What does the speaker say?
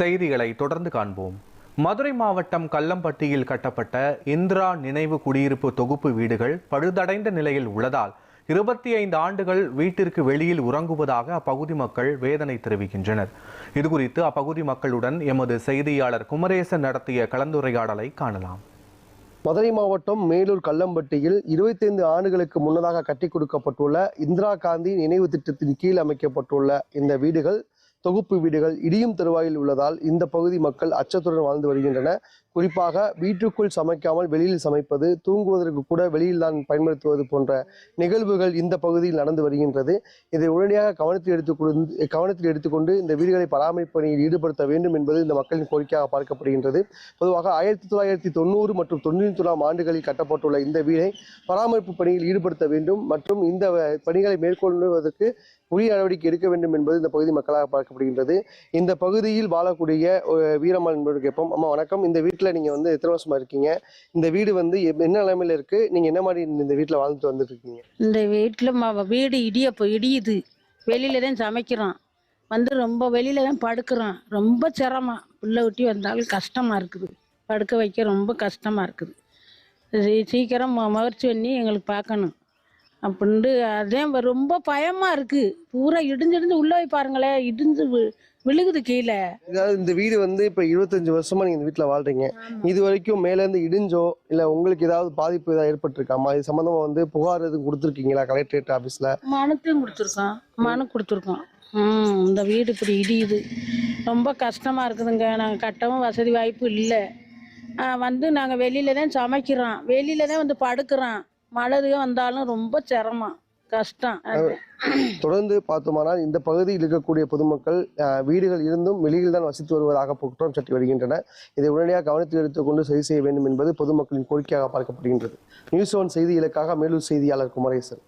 செய்திகளை தொடர்ந்து காண்போம். மதுரை மாவட்டம் கல்லம்பட்டியில் கட்டப்பட்ட இந்திரா நினைவு குடியிருப்பு தொகுப்பு வீடுகள் பழுதடைந்த நிலையில் உள்ளதால் இருபத்தி ஐந்து ஆண்டுகள் வீட்டிற்கு வெளியில் உறங்குவதாக அப்பகுதி மக்கள் வேதனை தெரிவிக்கின்றனர். இதுகுறித்து அப்பகுதி மக்களுடன் எமது செய்தியாளர் குமரேசன் நடத்திய கலந்துரையாடலை காணலாம். மதுரை மாவட்டம் மேலூர் கல்லம்பட்டியில் 25 ஆண்டுகளுக்கு முன்னதாக கட்டி கொடுக்கப்பட்டுள்ள இந்திரா காந்தி நினைவு திட்டத்தின் கீழ் அமைக்கப்பட்டுள்ள இந்த வீடுகள் தொகுப்பு வீடுகள் இடியும் தருவாயில் உள்ளதால் இந்த பகுதி மக்கள் அச்சத்துடன் வாழ்ந்து வருகின்றன குறிப்பாக வீட்டுக்குள் சமைக்காமல் வெளியில் சமைப்பது தூங்குவதற்கு கூட வெளியில் தான் பயன்படுத்துவது போன்ற நிகழ்வுகள் இந்த பகுதியில் நடந்து வருகின்றது. இதை உடனடியாக கவனத்தில் எடுத்துக்கொண்டு கவனத்தில் எடுத்துக்கொண்டு இந்த வீடுகளை பராமரிப்பு பணியில் ஈடுபடுத்த வேண்டும் என்பது இந்த மக்களின் கோரிக்கையாக பார்க்கப்படுகின்றது. பொதுவாக ஆயிரத்தி தொள்ளாயிரத்தி தொண்ணூறு மற்றும் தொண்ணூற்றி ஒன்றாம் ஆண்டுகளில் கட்டப்பட்டுள்ள இந்த வீடை பராமரிப்பு பணியில் ஈடுபடுத்த வேண்டும் மற்றும் இந்த பணிகளை மேற்கொள்வதற்கு உரிய நடவடிக்கை எடுக்க வேண்டும் என்பது இந்த பகுதி மக்களாக பார்க்கப்படுகின்றது. இந்த பகுதியில் வாழக்கூடிய ஒரு வீரம்மாள் என்பவர் கேட்போம் அம்மா வணக்கம். இந்த வீட்டில் நீங்கள் வந்து எத்தனை இருக்கீங்க? இந்த வீடு வந்து என்ன நிலைமையில இருக்குது நீங்கள் என்ன மாதிரி இந்த வீட்டில் வாழ்ந்துட்டு வந்துட்டு இருக்கீங்க? இந்த வீட்டில் வீடு இடியப்போ இடியுது. வெளியில தான் சமைக்கிறோம். வந்து ரொம்ப வெளியில தான் படுக்கிறோம். ரொம்ப சிரமம். புள்ள ஒட்டி வந்தாலும் கஷ்டமாக இருக்குது. படுக்க வைக்க ரொம்ப கஷ்டமாக இருக்குது. சீக்கிரம் மு- முயற்சி பண்ணி எங்களுக்கு பார்க்கணும். அப்படின்ட்டு அதே ரொம்ப பயமாக இருக்குது பூரா இடிஞ்சிடிஞ்சு உள்ளே போய் பாருங்களேன் இடிஞ்சு விழுகுது கீழே. அதாவது இந்த வீடு வந்து இப்ப இருபத்தஞ்சு வருஷமா நீங்க இந்த வீட்டில் வாழ்றீங்க. இது வரைக்கும் மேல இருந்து இடிஞ்சோ இல்ல உங்களுக்கு ஏதாவது பாதிப்பு ஏதாவது ஏற்பட்டிருக்காமா? இது சம்பந்தமா வந்து புகார் எதுவும் கொடுத்துருக்கீங்களா கலெக்டரேட் ஆபீஸ்ல மனுத்தையும் கொடுத்துருக்கோம் மனு கொடுத்துருக்கோம் ம் இந்த வீடு இப்படி இடியுது. ரொம்ப கஷ்டமாக இருக்குதுங்க. நாங்கள் கட்டவும் வசதி வாய்ப்பு இல்லை. வந்து நாங்கள் வெளியில தான் சமைக்கிறோம். வெளியில தான் வந்து படுக்கிறோம். மழை வந்தாலும் ரொம்ப சிரமம். கஷ்டம் தொடர்ந்து பார்த்தோமானால் இந்த பகுதியில் இருக்கக்கூடிய பொதுமக்கள் வீடுகள் இருந்தும் வெளியில் தான் வசித்து வருவதாக குற்றம் சாட்டி வருகின்றன. இதை உடனடியாக கவனத்தில் எடுத்துக்கொண்டு சரி செய்ய வேண்டும் என்பது பொதுமக்களின் கோரிக்கையாக பார்க்கப்படுகின்றது. நியூஸ் ஒன் செய்திகளுக்காக மேலூர் செய்தியாளர் குமரேசன்.